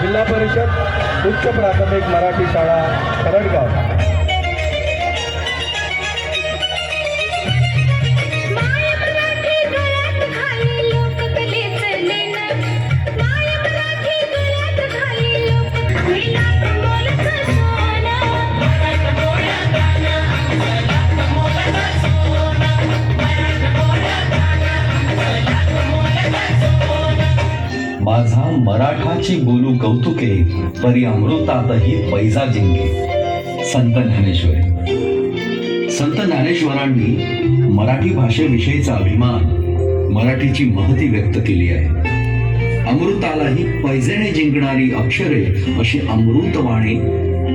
जिल्हा परिषद उच्च प्राथमिक मराठी शाळा खरडगाव. मराठाची बोलू कौतुके परी अमृतातही पैजा जिंके. संत ज्ञानेश्वर. संत ज्ञानेश्वरांनी मराठी भाषेविषयीचा अभिमान मराठीची महती व्यक्त केली आहे. अमृतालाही पैजेने जिंकणारी अक्षरे अशी अमृतवाणी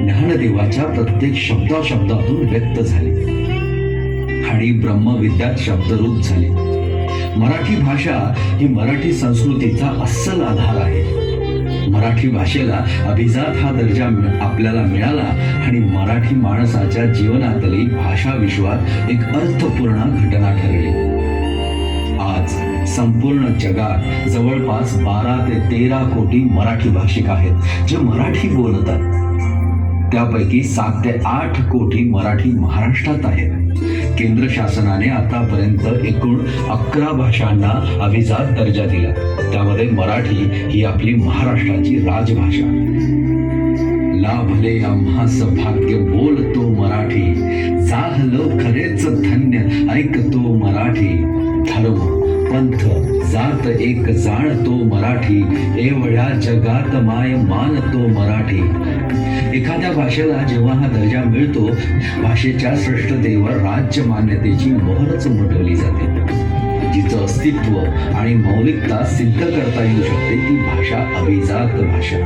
ज्ञानदेवाच्या प्रत्येक शब्दाशब्दातून व्यक्त झाली. आणि ब्रह्मविद्यात शब्दरूप झाली. मराठी भाषा ही मराठी संस्कृतीचा अस्सल आधार आहे. मराठी भाषेला अभिजात हा दर्जा आपल्याला मिळाला आणि मराठी माणसाच्या जीवनातली भाषा विश्वात एक अर्थपूर्ण घटना ठरली. आज संपूर्ण जगात जवळपास बारा ते तेरा कोटी मराठी भाषिक आहेत जे मराठी बोलतात. त्यापैकी सात ते आठ कोटी मराठी महाराष्ट्रात आहेत. केंद्र शासनाने आतापर्यंत एकूण अकरा भाषांना अभिजात दर्जा दिला. त्यामध्ये मराठी ही आपली महाराष्ट्राची राजभाषा. लाभले आम्हास भाग्य बोलतो मराठी चाहल खरेच धन्य ऐकतो मराठी धर्म पंथ जात एक जाणतो मराठी एवढ्या जगात माय मानतो मराठी. एखाद्या भाषेला जेव्हा हा दर्जा मिळतो भाषेच्या श्रेष्ठतेवर राज्य मान्यतेची मोहरच उमटवली जाते. जिचं अस्तित्व आणि मौलिकता सिद्ध करता येऊ शकते ती भाषा अभिजात भाषा.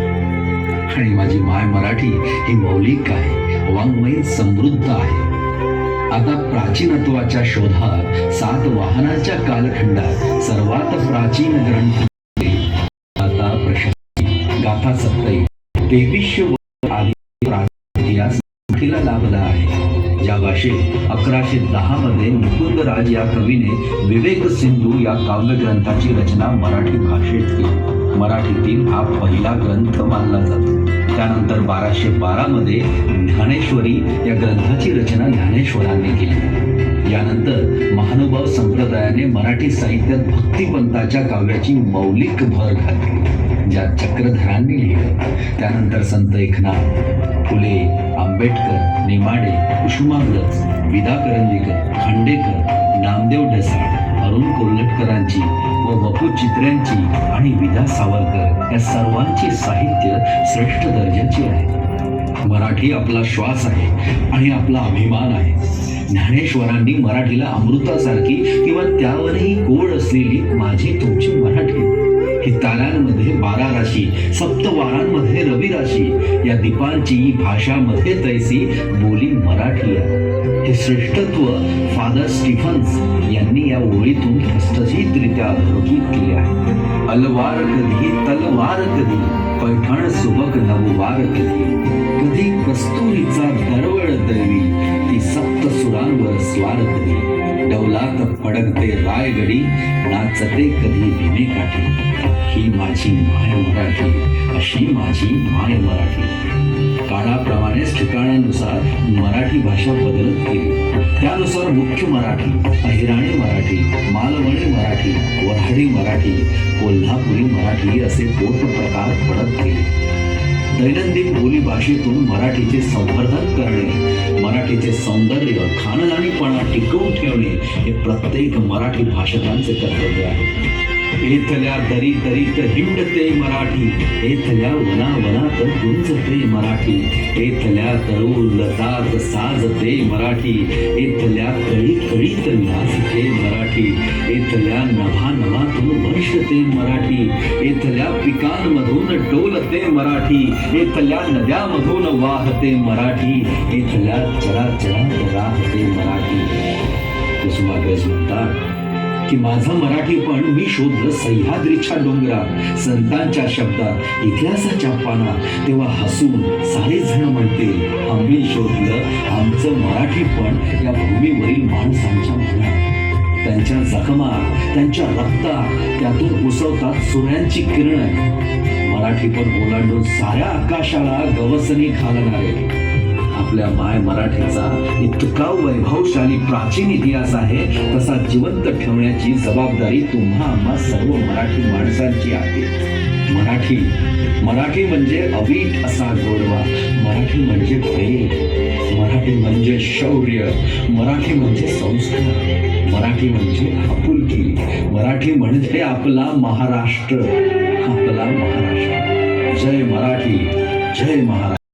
आणि माझी माय मराठी ही मौलिक आहे वाङ्मयीन समृद्ध आहे. आता प्राचीनत्वाच्या शोधात सात वाहनाच्या कालखंडात सर्वात प्राचीन ग्रंथ आता प्रशस्ती गाथा सत्तई तेवीसशे आधी इतिहास मराठीला लाभला आहे. ज्या भाषेत अकराशे दहा मध्ये मुकुंदराज या कवीने विवेक सिंधू या काव्यग्रंथाची रचना मराठी भाषेत केली. मराठीतील हा पहिला ग्रंथ मानला जातो. त्यानंतर बाराशे बारा मध्ये ज्ञानेश्वरी या ग्रंथाची रचना ज्ञानेश्वरांनी केली. यानंतर महानुभाव संप्रदायाने मराठी साहित्यात भक्तिपंताच्या काव्याची मौलिक भर घातली ज्या चक्रधरांनी लिहिलं. त्यानंतर संत एकनाथ फुले आंबेडकर निमाडे कुसुमाग्रज विदा करंदीकर खांडेकर नामदेव ढसाळ अरुण कोल्हटकरांची व वपू चित्र्यांची आणि विदा सावरकर या सर्वांचे साहित्य श्रेष्ठ दर्जाचे आहे. मराठी आपला श्वास आहे आणि आपला अभिमान आहे. ज्ञानेश्वरांनी मराठीला अमृतासारखी किंवा त्यावरही गोड असलेली माझी तुमची मराठी. ही ताऱ्यांमध्ये बारा राशी सप्तवारांमध्ये रवी राशी या दीपांची भाषामध्ये तैसी बोली मराठी आहे. हे श्रेष्ठत्व फादर स्टीफन्स यांनी या ओळीतून ठसठशीतरित्या अधोरेखित केले आहे. अलवार कधी तलवार कधी पैठण सुबक नववार कधी. अगदी कस्तुरीचा दरवळ दळवी ती सप्त सुरांवर स्वार कधी डौलात पडकते रायगडी नाचते कधी भीमे काठी. ही माझी माय मराठी अशी माझी माय मराठी. काळाप्रमाणेच ठिकाणानुसार मराठी भाषा बदलत गेली. त्यानुसार मुख्य मराठी अहिराणी मराठी मालवणी मराठी वऱ्हाडी मराठी कोल्हापुरी मराठी असे पोट प्रकार पडत गेले. दैनंदिन बोली भाषेतून मराठीचे संवर्धन करणे मराठीचे सौंदर्य खानदानीपणा टिकवून ठेवणे हे प्रत्येक मराठी भाषकांचे कर्तव्य आहे. इथल्या दरी दरीत हिंडते मराठी इथल्या वना वनात गुंजते मराठी एथल्या तरुण लतात साजते मराठी इथल्या कळी कळीत नाचते मराठी एथल्या नभा नभातून वर्षते मराठी इथल्या पिकांमधून डोलते मराठी इथल्या नद्यामधून वाहते मराठी एथल्या चराचरात राहते मराठी. कुसुमाग्रज म्हणतात की माझं मराठी पण मी शोधलं सह्याद्रीच्या डोंगरात. संतांच्या शब्दात इतिहासाच्या पानात. तेव्हा हसून सारे जण आम्ही शोधलं आमचं मराठी पण या भूमीवरील माणसांच्या मनात. त्यांच्या जखमा त्यांच्या रक्तात त्यातून उसवतात सूर्यांची किरण. मराठीपर ओलांडून साऱ्या आकाशाला गवसणी घालणारे. आपल्या माय मराठीचा इतका वैभवशाली प्राचीन इतिहास आहे तसा जिवंत ठेवण्याची जबाबदारी तुम्हा आम्हा सर्व मराठी माणसांची आहे. मराठी मराठी म्हणजे अवीट असा गोडवा मराठी म्हणजे प्रेम मराठी म्हणजे शौर्य मराठी म्हणजे संस्कार मराठी म्हणजे आपुलकी मराठी म्हणजे आपला महाराष्ट्र आपला महाराष्ट्र. जय मराठी जय महाराष्ट्र.